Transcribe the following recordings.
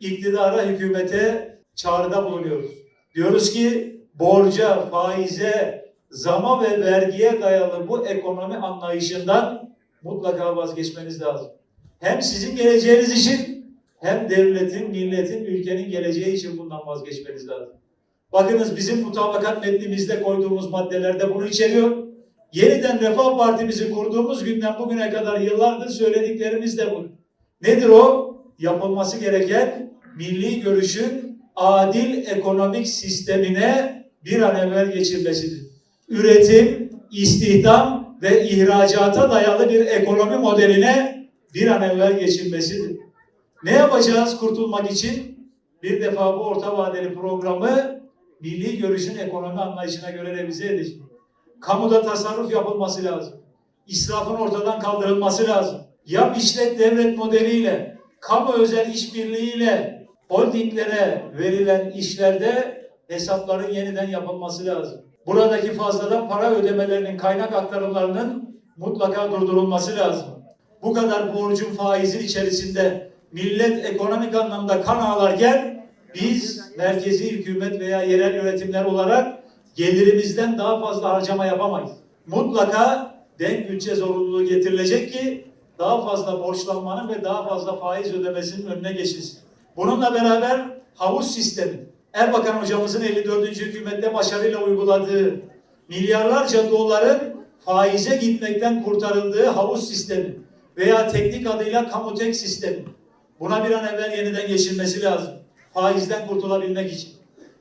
iktidara, hükümete çağrıda bulunuyoruz. Diyoruz ki borca, faize, zama ve vergiye dayalı bu ekonomi anlayışından mutlaka vazgeçmeniz lazım. Hem sizin geleceğiniz için hem devletin, milletin, ülkenin geleceği için bundan vazgeçmeniz lazım. Bakınız bizim mutabakat metnimizde koyduğumuz maddelerde bunu içeriyor. Yeniden Refah Partimizi kurduğumuz günden bugüne kadar yıllardır söylediklerimiz de bu. Nedir o? Yapılması gereken milli görüşün adil ekonomik sistemine bir an evvel geçilmesidir. Üretim, istihdam ve ihracata dayalı bir ekonomi modeline bir an evvel geçilmesidir. Ne yapacağız kurtulmak için? Bir defa bu orta vadeli programı milli görüşün ekonomi anlayışına göre revize edeceğiz. Kamuda tasarruf yapılması lazım. İsrafın ortadan kaldırılması lazım. Yap işlet devlet modeliyle, kamu özel işbirliğiyle holdinglere verilen işlerde hesapların yeniden yapılması lazım. Buradaki fazladan para ödemelerinin kaynak aktarımlarının mutlaka durdurulması lazım. Bu kadar borcun faizin içerisinde millet ekonomik anlamda kan ağlarken biz merkezi hükümet veya yerel yönetimler olarak gelirimizden daha fazla harcama yapamayız. Mutlaka denk bütçe zorunluluğu getirilecek ki daha fazla borçlanmanın ve daha fazla faiz ödemesinin önüne geçilsin. Bununla beraber havuz sistemi, Erbakan hocamızın 54. hükümette başarıyla uyguladığı milyarlarca doların faize gitmekten kurtarıldığı havuz sistemi veya teknik adıyla kamutek sistemi. Buna bir an evvel yeniden geçilmesi lazım. Faizden kurtulabilmek için.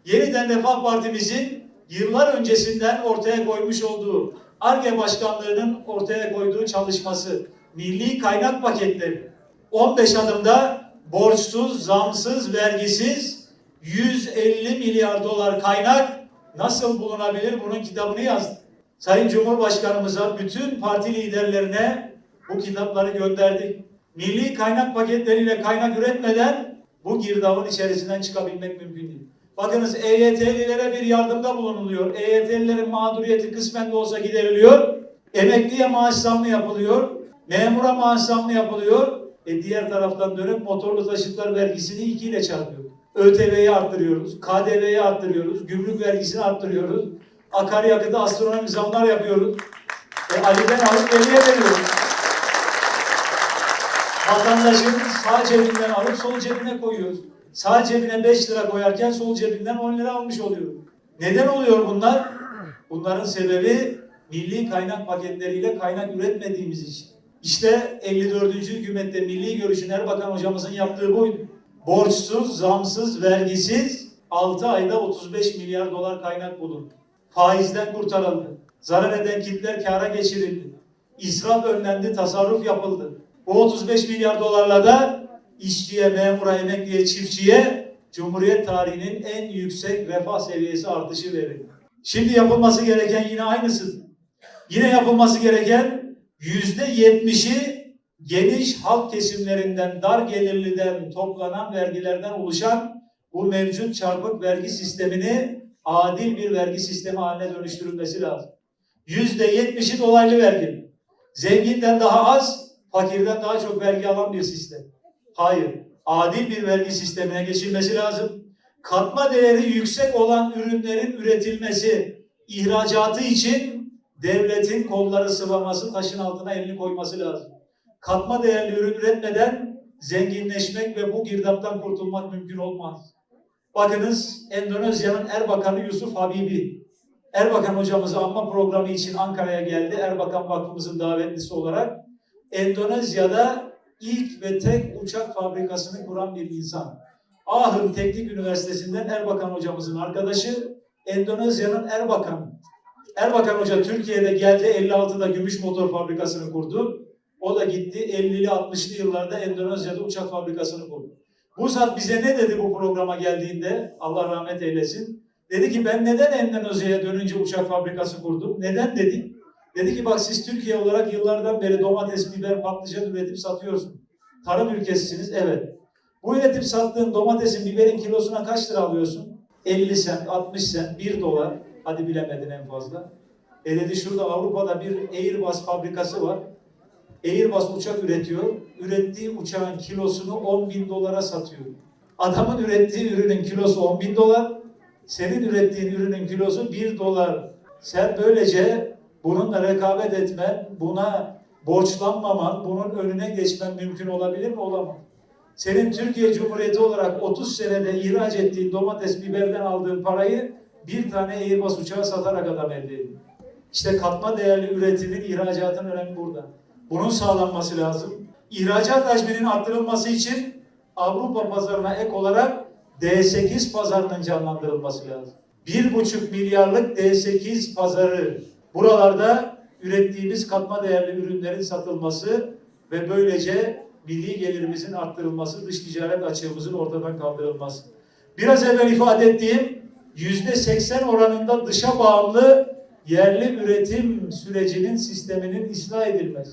Yeniden Refah Partimizin yıllar öncesinden ortaya koymuş olduğu ARGE Başkanlığı'nın ortaya koyduğu çalışması, milli kaynak paketleri, 15 adımda borçsuz, zamsız, vergisiz 150 milyar dolar kaynak nasıl bulunabilir bunun kitabını yazdı. Sayın Cumhurbaşkanımıza, bütün parti liderlerine bu kitapları gönderdik. Milli kaynak paketleriyle kaynak üretmeden bu girdabın içerisinden çıkabilmek mümkün değil. Bakınız EYT'lilere bir yardımda bulunuluyor. EYT'lilerin mağduriyeti kısmen de olsa gideriliyor. Emekliye maaş zammı yapılıyor. Memura maaş zammı yapılıyor. E diğer taraftan dönüp motorlu taşıtlar vergisini ikiyle çarpıyor. ÖTV'yi arttırıyoruz, KDV'yi arttırıyoruz, gümrük vergisini arttırıyoruz. Akaryakıta astronomik zamlar yapıyoruz. E Ali'den alıp Veli'ye veriyoruz. Vatandaşın sağ cebinden alıp sol cebine koyuyoruz. Sağ cebine 5 lira koyarken sol cebinden 10 lira almış oluyor. Neden oluyor bunlar? Bunların sebebi milli kaynak paketleriyle kaynak üretmediğimiz için. İşte 54. hükümette milli görüşün Erbakan hocamızın yaptığı buydu. Borçsuz, zamsız, vergisiz 6 ayda 35 milyar dolar kaynak bulundu. Faizden kurtarıldı. Zarar eden kitler kâra geçirildi. İsraf önlendi, tasarruf yapıldı. Bu 35 milyar dolarla da işçiye, memura, emekliye, çiftçiye Cumhuriyet tarihinin en yüksek refah seviyesi artışı verildi. Şimdi yapılması gereken yine aynısı. Yine yapılması gereken yüzde yetmişi geniş halk kesimlerinden, dar gelirliden toplanan vergilerden oluşan bu mevcut çarpık vergi sistemini adil bir vergi sistemi haline dönüştürülmesi lazım. Yüzde yetmişi dolaylı vergi. Zenginden daha az, fakirden daha çok vergi alan bir sistem. Hayır, adil bir vergi sistemine geçilmesi lazım. Katma değeri yüksek olan ürünlerin üretilmesi, ihracatı için devletin kolları sıvaması, taşın altına elini koyması lazım. Katma değerli ürün üretmeden zenginleşmek ve bu girdaptan kurtulmak mümkün olmaz. Bakınız Endonezya'nın Erbakanı Yusuf Habibi. Erbakan hocamızı anma programı için Ankara'ya geldi. Erbakan Vakfımızın davetlisi olarak. Endonezya'da ilk ve tek uçak fabrikasını kuran bir insan. Ahın Teknik Üniversitesi'nden Erbakan hocamızın arkadaşı Endonezya'nın Erbakanı. Erbakan Hoca Türkiye'de geldi 56'da gümüş motor fabrikasını kurdu. O da gitti 50'li 60'lı yıllarda Endonezya'da uçak fabrikasını kurdu. Bu zat bize ne dedi bu programa geldiğinde? Allah rahmet eylesin. Dedi ki ben neden Endonezya'ya dönünce uçak fabrikası kurdum? Neden dedik? Dedi ki bak siz Türkiye olarak yıllardan beri domates, biber, patlıcan üretip satıyorsunuz. Tarım ülkesisiniz, evet. Bu üretip sattığın domatesin, biberin kilosuna kaç lira alıyorsun? 50 sent, 60 sent, 1 dolar. Hadi bilemedin en fazla. E dedi şurada Avrupa'da bir Airbus fabrikası var. Airbus uçak üretiyor. Ürettiği uçağın kilosunu 10 bin dolara satıyor. Adamın ürettiği ürünün kilosu 10 bin dolar, senin ürettiğin ürünün kilosu 1 dolar. Sen böylece bununla rekabet etmen, buna borçlanmaman, bunun önüne geçmen mümkün olabilir mi? Olamaz. Senin Türkiye Cumhuriyeti olarak 30 senede ihraç ettiğin domates, biberden aldığın parayı bir tane Airbus uçağı satarak adam elde ediyor. İşte katma değerli üretimin, ihracatın önemi burada. Bunun sağlanması lazım. İhracat hacminin arttırılması için Avrupa pazarına ek olarak D8 pazarının canlandırılması lazım. 1,5 milyarlık D8 pazarı. Buralarda ürettiğimiz katma değerli ürünlerin satılması ve böylece milli gelirimizin arttırılması, dış ticaret açığımızın ortadan kaldırılması. Biraz evvel ifade ettiğim yüzde 80 oranında dışa bağımlı yerli üretim sürecinin sisteminin ıslah edilmesi.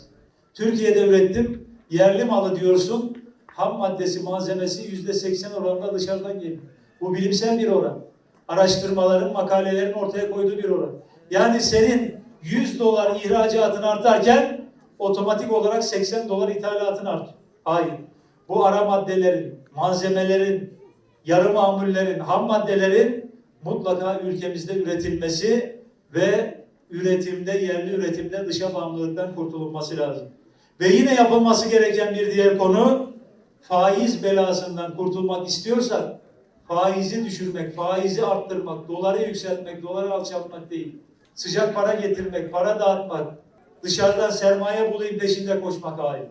Türkiye'de ürettim, yerli malı diyorsun, ham maddesi, malzemesi yüzde 80 oranında dışarıdan geliyor. Bu bilimsel bir oran. Araştırmaların, makalelerin ortaya koyduğu bir oran. Yani senin 100 dolar ihracatın artarken otomatik olarak 80 dolar ithalatın artıyor. Hayır. Bu ara maddelerin, malzemelerin, yarı mamullerin, ham maddelerin mutlaka ülkemizde üretilmesi ve üretimde, yerli üretimde dışa bağımlılıktan kurtulunması lazım. Ve yine yapılması gereken bir diğer konu faiz belasından kurtulmak istiyorsak faizi düşürmek, faizi arttırmak, doları yükseltmek, doları alçaltmak değil. Sıcak para getirmek, para dağıtmak, dışarıdan sermaye bulayım peşinde koşmak hayır.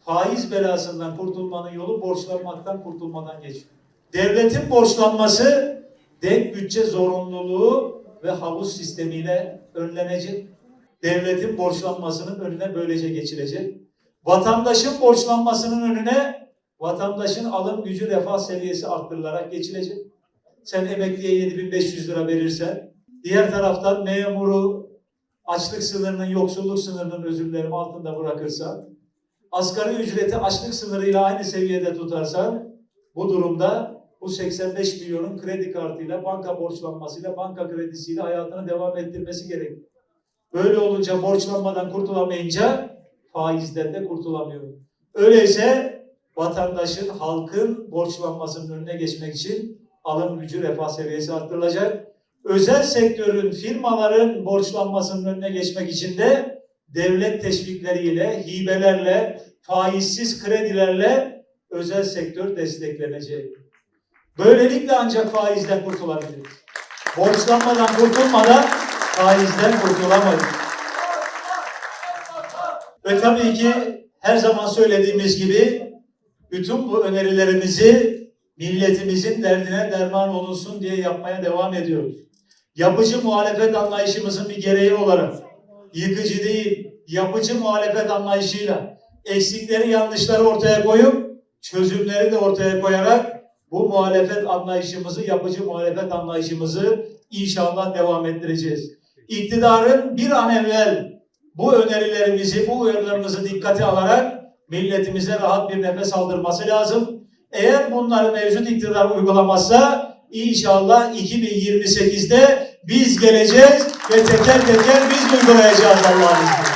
Faiz belasından kurtulmanın yolu borçlanmaktan kurtulmadan geçiyor. Devletin borçlanması denk bütçe zorunluluğu ve havuz sistemiyle önlenecek. Devletin borçlanmasının önüne böylece geçilecek. Vatandaşın borçlanmasının önüne vatandaşın alım gücü refah seviyesi arttırılarak geçilecek. Sen emekliye 7500 lira verirsen, diğer taraftan memuru açlık sınırının, yoksulluk sınırının özür dilerim altında bırakırsan, asgari ücreti açlık sınırıyla aynı seviyede tutarsan, bu durumda bu 85 milyonun kredi kartıyla, banka borçlanmasıyla, banka kredisiyle hayatını devam ettirmesi gerekir. Böyle olunca borçlanmadan kurtulamayınca faizden de kurtulamıyor. Öyleyse vatandaşın, halkın borçlanmasının önüne geçmek için alım gücü refah seviyesi arttırılacak. Özel sektörün, firmaların borçlanmasının önüne geçmek için de devlet teşvikleriyle, hibelerle, faizsiz kredilerle özel sektör desteklenecek. Böylelikle ancak faizden kurtulabiliriz. Borçlanmadan kurtulmadan faizden kurtulamayız. Ve tabii ki her zaman söylediğimiz gibi bütün bu önerilerimizi milletimizin derdine derman olunsun diye yapmaya devam ediyoruz. Yapıcı muhalefet anlayışımızın bir gereği olarak yıkıcı değil, yapıcı muhalefet anlayışıyla eksikleri, yanlışları ortaya koyup çözümleri de ortaya koyarak bu muhalefet anlayışımızı, yapıcı muhalefet anlayışımızı inşallah devam ettireceğiz. İktidarın bir an evvel bu önerilerimizi, bu uyarılarımızı dikkate alarak milletimize rahat bir nefes aldırması lazım. Eğer bunları mevcut iktidar uygulamazsa inşallah 2028'de biz geleceğiz ve teker teker biz uygulayacağız Allah'ın izniyle.